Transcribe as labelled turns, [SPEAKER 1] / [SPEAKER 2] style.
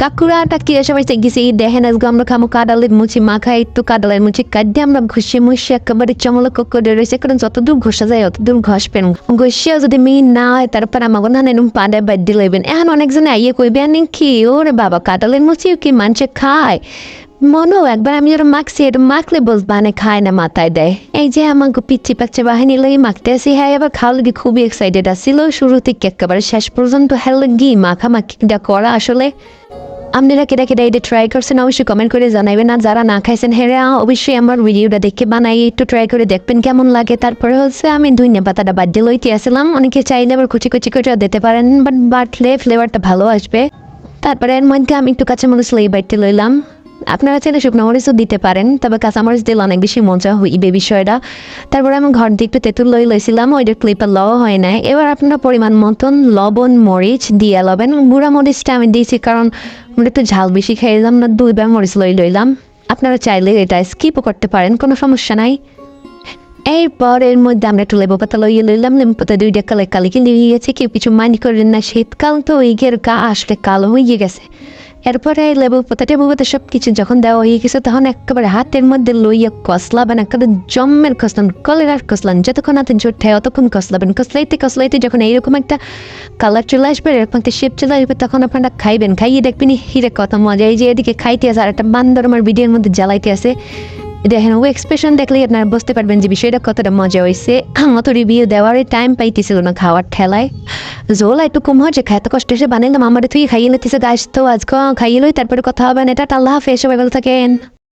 [SPEAKER 1] কাকুরাটা কি সবাই গেছি দেখেন আজকে আমরা খামো কাদালের মুচি মাখা একটু কাদালের মুচি কাদ্যে আমরা ঘষে মুষে একেবারে চমলক করে রয়েছে কারণ যতদূর ঘষা যায় অতদূর ঘষবেন ঘষিয়া যদি মি না হয় তারপর আমাকে না নেন পাডে বাদ দিয়ে লইবেন এখন অনেকজনে আইয়ে কইবেন কি ওরে বাবা কাদালের মুচিও কি মানুষে খায় মনেও একবার আমি যেটা মাখছি এটা মাখলে বস বানে খায় না মাথায় দেয় এই যে আমাকে পিচ্ছি পাচ্ছে বাহিনী লাগে মাখতে আসি হ্যাঁ এবার খাওয়া লাগে খুবই এক্সাইটেড আসছিল শুরু থেকে একেবারে শেষ পর্যন্ত হ্যাঁ গি মাখা মাখিটা করা আসলে আপনারা কেটা কেটা এটা ট্রাই করছেন, অবশ্যই কমেন্ট করে জানাবেন না যারা না খাইছেন, হেরা অবশ্যই আমার ভিডিওটা দেখে বানাই, একটু ট্রাই করে দেখবেন কেমন লাগে। তারপরে হচ্ছে আমি ধনিয়া পাতাটা বাদ দিয়ে লইতে আসলাম। অনেকে চাইলে আবার কুচি কুচি করে দিতে পারেন বাট বাটলে ফ্লেভারটা ভালো আসবে। তারপরে এর মধ্যে আমি একটু কাঁচামরিচ লই বাইতে লইলাম। আপনারা চাইলে শুকনো মরিচও দিতে পারেন, তবে কাঁচামরিচ দিলে অনেক বেশি মজা হইবে বিষয়টা। তারপরে আমি ঘর দিয়ে একটু তেঁতুল লই লইছিলাম, ওইটার ক্লিপে ল হয় নাই। এবার আপনারা পরিমাণ মতন লবণ, মরিচ দিয়ে লবেন। গুঁড়া মরিচটা আমি দিয়েছি কারণ আমরা একটু ঝাল বেশি খাইলাম না দুইবার মরিচ লই লইলাম। আপনারা চাইলে এটা স্কিপও করতে পারেন, কোনো সমস্যা নাই। এরপর এর মধ্যে আমরা একটু লেবু পাতা লইয়ে লইলাম, লেবু পাতা দুইটা কালে কালিকে কিনে গিয়েছে, কেউ কিছু মানি করেন না, শীতকাল তো ওই গের গা আসলে কালো হয়ে গেছে। এরপরে লেবু পাতা টেবু পাতা সব কিছু যখন দেওয়া হয়ে গেছে, তখন একেবারে হাতের মধ্যে লইয়া কসলাবেন একেবারে জমের কসলান, কলেরার কসলান, যতক্ষণ হাতে জোর ঠায় অতক্ষণ কসলাবেন কসলাইতে কসলাইতে যখন এইরকম একটা কালার চলে আসবে, এরকম একটা শেপ চলে আসবে, তখন আপনারা খাইবেন, খাইয়ে দেখবেন হিরে কত মজা। এই যে এদিকে খাইতে আছে, আর একটা বান্দর আমার ভিডিওর মধ্যে জ্বালাইতে আছে। দেখেন ও এক্সপ্রেশন দেখলে আপনারা বুঝতে পারবেন যে বিষয়টা কতটা মজা হয়েছে অত রিভিউ দেওয়ারই টাইম পাইতেছিল না খাওয়ার ঠেলায়। জোল একটু কম হয়, যে খাইতে কষ্ট এসে বানাইলাম, আমার তুই খাইয়ে নিতেছে গাছ তো আজকে খাইয়ে লই, তারপরে কথা হবে না এটা আল্লাহ হাফেজ, সবাই ভালো থাকেন।